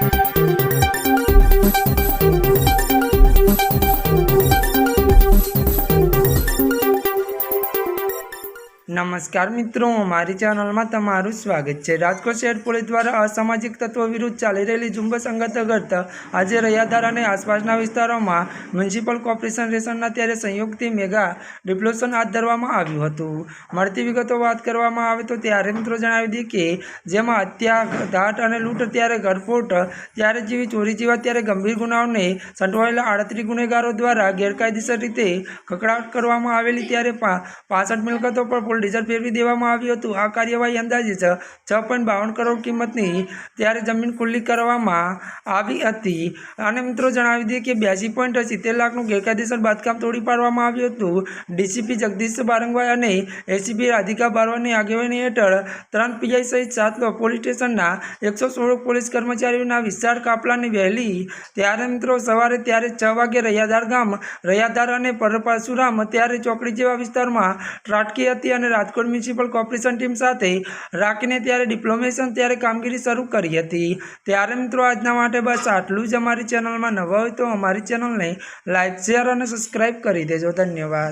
Thank you. નમસ્કાર મિત્રો, મારી ચેનલમાં તમારું સ્વાગત છે. રાજકોટ શહેર પોલીસ દ્વારા અસામાજિક તત્વો વિરુદ્ધ ચાલી રહેલી ઝુંબેશ અંતર્ગત આજે રૈયાધાર અને આસપાસના વિસ્તારોમાં મ્યુનિસિપલ કોર્પોરેશન રેશનના ત્યારે સંયુક્તથી મેગા ડિપ્લોશન હાથ ધરવામાં આવ્યું હતું. મળતી વિગતો વાત કરવામાં આવે તો ત્યારે મિત્રો જણાવી દઈએ કે જેમાં હત્યા ધાટ અને લૂંટ ત્યારે ઘરફોટ, ત્યારે જેવી, ચોરી જેવા ત્યારે ગંભીર ગુનાઓને સંડોવાયેલા આડત્રીસ ગુનેગારો દ્વારા ગેરકાયદેસર રીતે કકડાટ કરવામાં આવેલી ત્યારે પાસઠ મિલકતો પર પોલ ડીઝલ ફેરવી દેવામાં આવ્યું હતું. આ કાર્યવાહી અંદાજે છ પોઈન્ટ બાવન કરોડ કિંમતની ત્યારે જમીન ખુલ્લી કરવામાં આવી હતી. અને મિત્રો જણાવી દઈએ કે બ્યાસી પોઈન્ટ સિત્તેર લાખનું ગેરકાયદેસર બાંધકામ તોડી પાડવામાં આવ્યું હતું. ડીસીપી જગદીશ બારંગભાઈ અને એસીપી રાધિકા બારવાની આગેવાની હેઠળ ત્રણ પીઆઈ સહિત સાત પોલીસ સ્ટેશનના એકસો સોળ પોલીસ કર્મચારીઓના વિશાળ કાફલાની વહેલી ત્યારે મિત્રો સવારે ત્યારે છ વાગે રૈયાધાર ગામ, રૈયાધાર અને પર પરશુરામ ત્યારે ચોકડી જેવા વિસ્તારમાં ત્રાટકી હતી અને રાજકોટ મ્યુનિસિપલ કોર્પોરેશન ટીમ સાથે રાખીને ત્યારે ડિપ્લોમેશન ત્યારે કામગીરી શરૂ કરી હતી. ત્યારે મિત્રો આજના માટે બસ આટલું જ અમારી ચેનલમાં નવા હોય તો અમારી ચેનલને લાઇક શેર અને સબસ્ક્રાઈબ કરી દેજો. ધન્યવાદ.